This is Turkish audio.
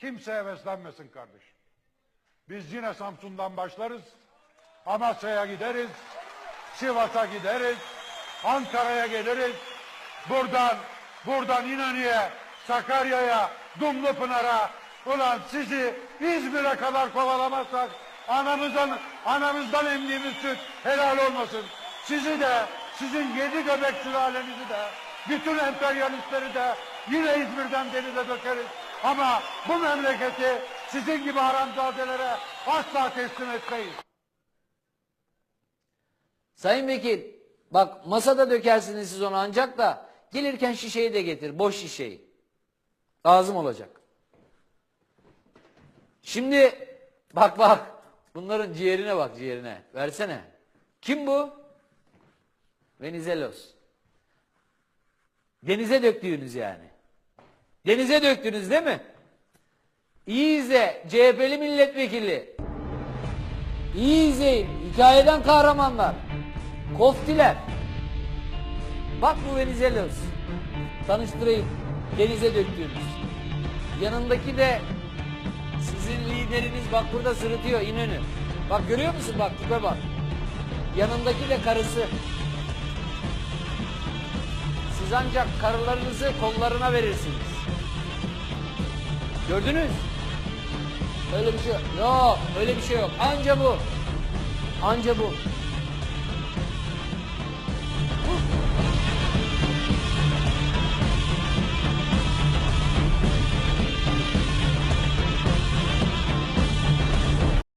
Kimse heveslenmesin kardeşim. Biz yine Samsun'dan başlarız. Amasya'ya gideriz. Sivas'a gideriz. Ankara'ya geliriz. Buradan, buradan İnönü'ye, Sakarya'ya, Dumlupınar'a, ulan sizi İzmir'e kadar kovalamazsak anamızdan, anamızdan emdiğimiz süt helal olmasın. Sizi de, sizin yedi göbek sülalenizi de, bütün emperyalistleri de yine İzmir'den denize dökeriz. Ama bu memleketi sizin gibi haramzadelere asla teslim etmeyiz. Sayın Vekil, bak masada dökersiniz siz onu ancak da gelirken şişeyi de getir, boş şişeyi. Lazım olacak. Şimdi bak bak, bunların ciğerine bak ciğerine. Versene. Kim bu? Venizelos. Denize döktüğünüz yani. Denize döktünüz değil mi? İyi CHP'li milletvekili. İyi izleyin. Hikayeden kahramanlar. Koftiler. Bak bu Venizelos. Tanıştırayım. Denize döktüğünüz. Yanındaki de sizin lideriniz bak burada sırıtıyor İnönü. Bak görüyor musun bak tipe bak. Yanındaki de karısı. Siz ancak karılarınızı kollarına verirsiniz. Gördünüz? Öyle bir şey yok. Yok öyle bir şey yok. Anca bu. Anca bu.